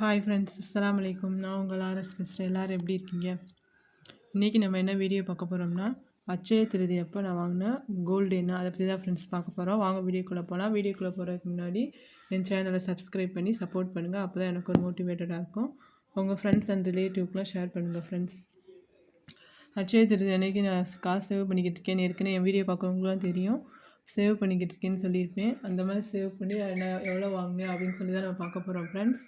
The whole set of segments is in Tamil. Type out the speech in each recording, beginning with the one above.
ஹாய் ஃப்ரெண்ட்ஸ் அஸ்லாம் வலைக்கும் நான் உங்கள் ஆர்எஸ் பேசுகிறேன் எல்லோரும் எப்படி இருக்கீங்க? இன்றைக்கி நம்ம என்ன வீடியோ பார்க்க போகிறோம்னா அச்சய திருதி அப்போ நான் வாங்கின கோல்டு என்ன அதை பற்றி தான் ஃப்ரெண்ட்ஸ் பார்க்க போகிறோம் வாங்க வீடியோக்குள்ளே போகலாம் வீடியோக்குள்ளே போகிறதுக்கு முன்னாடி என் சேனலை சப்ஸ்கிரைப் பண்ணி சப்போர்ட் பண்ணுங்கள் அப்போ தான் எனக்கு ஒரு மோட்டிவேட்டடாக இருக்கும். உங்கள் ஃப்ரெண்ட்ஸ் அண்ட் ரிலேட்டிவ்க்குலாம் ஷேர் பண்ணுங்கள் ஃப்ரெண்ட்ஸ் அச்சய திருதி அன்றைக்கி நான் காசு சேவ் பண்ணிக்கிட்டு இருக்கேன். ஏற்கனவே என் வீடியோ பார்க்குறவங்களாம் தெரியும். சேவ் பண்ணிக்கிட்டு இருக்கேன்னு சொல்லியிருப்பேன். அந்த மாதிரி சேவ் பண்ணி நான் எவ்வளோ வாங்கினேன் அப்படின்னு சொல்லி தான் நான் பார்க்க போகிறோம் ஃப்ரெண்ட்ஸ்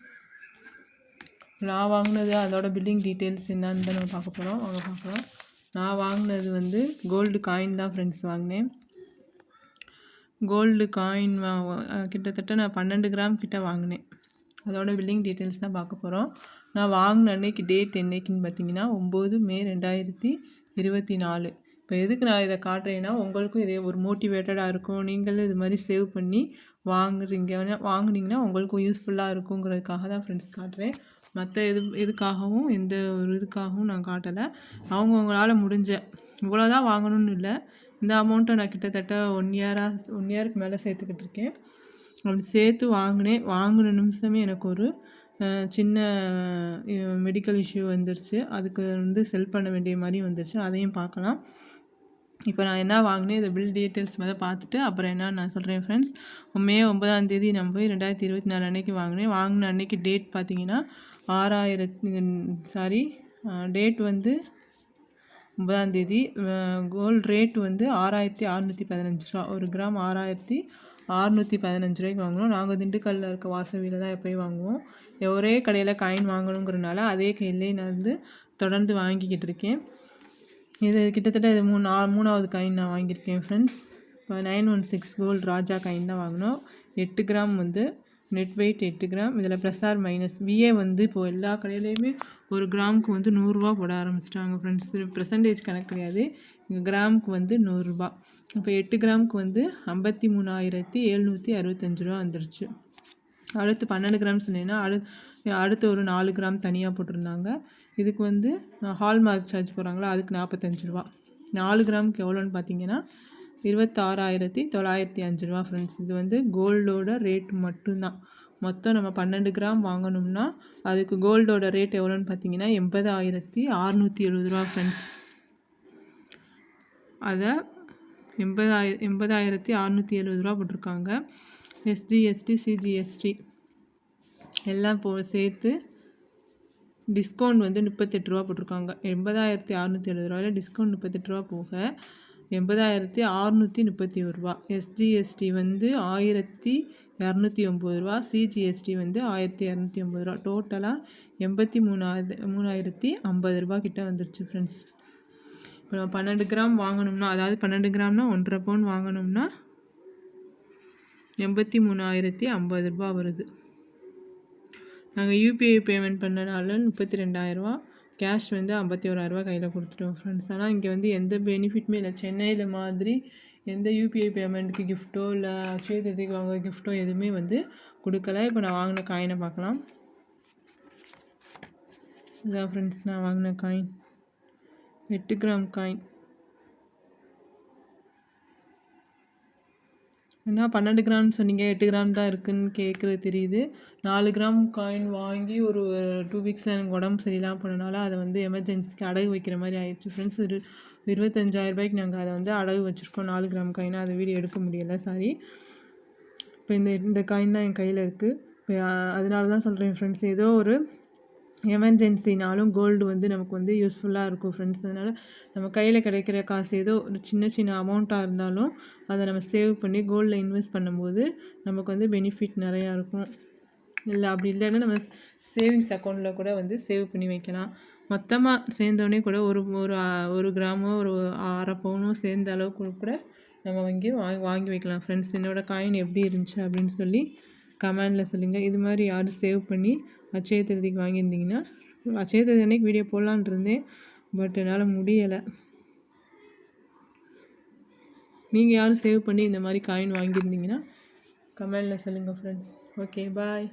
நான் வாங்கினது அதோட பில்டிங் டீட்டெயில்ஸ் என்னன்னு தான் நம்ம பார்க்க போகிறோம் வாங்க பார்க்கலாம். நான் வாங்கினது வந்து கோல்டு காயின் தான் ஃப்ரெண்ட்ஸ் வாங்கினேன். கோல்டு காயின் வா கிட்டத்தட்ட நான் பன்னெண்டு கிராம் கிட்ட வாங்கினேன். அதோட பில்டிங் டீட்டெயில்ஸ் தான் பார்க்க போகிறோம் நான் வாங்கின அன்னைக்கு டேட் என்னைக்குன்னு பார்த்தீங்கன்னா ஒம்பது மே ரெண்டாயிரத்தி இருபத்தி நாலு. இப்போ எதுக்கு நான் இதை காட்டுறேன்னா உங்களுக்கும் இதே ஒரு மோட்டிவேட்டடாக இருக்கும். நீங்களும் இது மாதிரி சேவ் பண்ணி வாங்குறீங்க. வாங்குனீங்கன்னா உங்களுக்கும் யூஸ்ஃபுல்லாக இருக்குங்கிறதுக்காக தான் ஃப்ரெண்ட்ஸ் காட்டுறேன். மற்ற எது எதுக்காகவும் எந்த ஒரு இதுக்காகவும் நான் காட்டலை. அவங்கவுங்களால் முடிஞ்ச இவ்வளோதான் வாங்கணும்னு இல்லை. இந்த அமௌண்ட்டை நான் கிட்டத்தட்ட ஒன் இயராக ஒன் இயருக்கு மேலே சேர்த்துக்கிட்டு இருக்கேன். அப்படி சேர்த்து வாங்கினேன் வாங்கின நிமிஷமே எனக்கு ஒரு சின்ன மெடிக்கல் இஷ்யூ வந்துருச்சு. அதுக்கு வந்து செல் பண்ண வேண்டிய மாதிரி வந்துருச்சு. அதையும் பார்க்கலாம். இப்போ நான் என்ன வாங்கினேன் இதை பில் டீட்டெயில்ஸ் மேலே பார்த்துட்டு அப்புறம் என்ன நான் சொல்கிறேன் ஃப்ரெண்ட்ஸ் மே ஒன்பதாம் தேதி நம்ம போய் ரெண்டாயிரத்தி இருபத்தி நாலு அன்னைக்கு வாங்கினேன். வாங்கின அன்னைக்கு டேட் பார்த்தீங்கன்னா ஆறாயிரத்தி சாரி டேட் வந்து ஒன்பதாந்தேதி கோல்டு ரேட் வந்து ஆறாயிரத்தி அறநூற்றி பதினஞ்சு ரூபா. ஒரு கிராம் ஆறாயிரத்தி அறநூற்றி பதினஞ்சு ரூபாய்க்கு வாங்கினோம். நாங்கள் திண்டுக்கல்லில் இருக்க வாசவியில் தான் எப்போயும் வாங்குவோம். ஒரே கடையில் காயின் வாங்கணுங்கிறனால அதே கையிலே நான் வந்து தொடர்ந்து வாங்கிக்கிட்டு இருக்கேன். இது கிட்டத்தட்ட இது மூணு நா மூணாவது காயின் நான் வாங்கியிருக்கேன் ஃப்ரெண்ட்ஸ் இப்போ nine one six gold Raja coin தான் வாங்கினோம். எட்டு கிராம் வந்து நெட் வெயிட் எட்டு கிராம் இதில் ப்ளஸ் ஆர் மைனஸ் விஏ வந்து இப்போது எல்லா கடையிலையுமே ஒரு கிராமுக்கு வந்து நூறுரூவா போட ஆரம்பிச்சிட்டாங்க ஃப்ரெண்ட்ஸ் பர்சன்டேஜ் கணக்கு கிடையாது. இங்கே கிராமுக்கு வந்து நூறுரூபா இப்போ எட்டு கிராமுக்கு வந்து ஐம்பத்தி மூணாயிரத்தி எழுநூற்றி அறுபத்தஞ்சு ரூபா வந்துருச்சு. அடுத்து பன்னெண்டு கிராம் சொன்னீங்கன்னா அடு அடுத்து ஒரு நாலு கிராம் தனியாக போட்டிருந்தாங்க. இதுக்கு வந்து ஹால்மார்க் சார்ஜ் போகிறாங்களா அதுக்கு நாற்பத்தஞ்சு ரூபா. நாலு கிராமுக்கு எவ்வளோன்னு பார்த்தீங்கன்னா இருபத்தாறாயிரத்தி தொள்ளாயிரத்தி அஞ்சு ரூபா ஃப்ரெண்ட்ஸ் இது வந்து கோல்டோட ரேட் மட்டும்தான். மொத்தம் நம்ம பன்னெண்டு கிராம் வாங்கணும்னா அதுக்கு கோல்டோட ரேட் எவ்வளோன்னு பார்த்தீங்கன்னா எண்பதாயிரத்தி அறநூற்றி எழுபது ரூபா ஃப்ரெண்ட்ஸ் அதை எண்பதாயிர எண்பதாயிரத்தி அறநூற்றி எழுபது ரூபா போட்டிருக்காங்க. எஸ்டிஎஸ்டி சிஜிஎஸ்டி எல்லாம் போ சேர்த்து டிஸ்கவுண்ட் வந்து முப்பத்தெட்டு ரூபா போட்டிருக்காங்க. எண்பதாயிரத்தி அறநூற்றி எழுபது ரூபாயில் டிஸ்கவுண்ட் முப்பத்தெட்டு ரூபா போக எண்பதாயிரத்தி அறுநூற்றி முப்பத்தி ஒரு ரூபா. எஸ்ஜிஎஸ்டி வந்து ஆயிரத்தி இரநூத்தி ஒம்பது ரூபா. சிஜிஎஸ்டி வந்து ஆயிரத்தி இரநூத்தி ஐம்பது ரூபா. டோட்டலாக எண்பத்தி மூணாயிரத்து மூணாயிரத்தி ஐம்பது ரூபா கிட்டே வந்துருச்சு ஃப்ரெண்ட்ஸ் இப்போ நம்ம பன்னெண்டு கிராம் வாங்கணும்னா அதாவது பன்னெண்டு கிராம்னா ஒன்றரை பவுன் வாங்கணும்னா எண்பத்தி மூணாயிரத்தி ஐம்பது ரூபா வருது. நாங்கள் யூபிஐ பேமெண்ட் பண்ணனால முப்பத்தி ரெண்டாயிரரூவா கேஷ் வந்து ஐம்பத்தி ஓராயிரரூவா கையில் கொடுத்துட்டோம் ஃப்ரெண்ட்ஸ் ஆனால் இங்கே வந்து எந்த பெனிஃபிட்டுமே இல்லை. சென்னையில் மாதிரி எந்த யூபிஐ பேமெண்ட்டுக்கு கிஃப்ட்டோ இல்லை அக்ஷய திருதிக்கு வாங்க கிஃப்ட்டோ எதுவுமே வந்து கொடுக்கல. இப்போ நான் வாங்கின காயினை பார்க்கலாம். இதான் ஃப்ரெண்ட்ஸ் நான் வாங்கின காயின் எட்டு கிராம் காயின் என்ன பன்னெண்டு கிராம் சொன்னீங்க எட்டு கிராம் தான் இருக்குதுன்னு கேட்குறது தெரியுது. நாலு கிராம் காயின் வாங்கி ஒரு டூ வீக்ஸில் எனக்கு உடம்பு சரியில்லாமல் போனனால அதை வந்து எமர்ஜென்சிக்கு அடகு வைக்கிற மாதிரி ஆயிடுச்சு. ஃப்ரெண்ட்ஸ் ஒரு இருபத்தஞ்சாயிரம் ரூபாய்க்கு நாங்கள் அதை வந்து அடகு வச்சுருக்கோம். நாலு கிராம் காயினாக அதை வீடியோ எடுக்க முடியலை சாரி இப்போ இந்த இந்த காயின் தான் என் கையில் இருக்குது இப்போ அதனால தான் சொல்கிறேன் ஃப்ரெண்ட்ஸ் ஏதோ ஒரு எமர்ஜென்சினாலும் கோல்டு வந்து நமக்கு வந்து யூஸ்ஃபுல்லாக இருக்கும் ஃப்ரெண்ட்ஸ் அதனால் நம்ம கையில் கிடைக்கிற காசு ஏதோ ஒரு சின்ன சின்ன அமௌண்ட்டாக இருந்தாலும் அதை நம்ம சேவ் பண்ணி கோல்டில் இன்வெஸ்ட் பண்ணும்போது நமக்கு வந்து பெனிஃபிட் நிறையா இருக்கும். இல்லை அப்படி இல்லைன்னா நம்ம சேவிங்ஸ் அக்கௌண்ட்டில் கூட வந்து சேவ் பண்ணி வைக்கலாம். மொத்தமாக சேர்ந்தோடனே கூட ஒரு ஒரு ஒரு கிராமோ ஒரு அரை பவுனோ சேர்ந்த அளவுக்கு கூட நம்ம வாங்கி வாங்கி வாங்கி வைக்கலாம் ஃப்ரெண்ட்ஸ் என்னோடய காயின் எப்படி இருந்துச்சு அப்படின்னு சொல்லி கமெண்டில் சொல்லுங்கள் இது மாதிரி யாரும் சேவ் பண்ணி அச்சய திருதிக்கு வாங்கியிருந்தீங்கன்னா அச்சய திருதி அன்னைக்கு வீடியோ போடலான் இருந்தேன். பட் என்னால் முடியலை. நீங்கள் யாரும் சேவ் பண்ணி இந்த மாதிரி காயின் வாங்கியிருந்தீங்கன்னா கமெண்டில் சொல்லுங்கள் ஃப்ரெண்ட்ஸ் ஓகே பாய்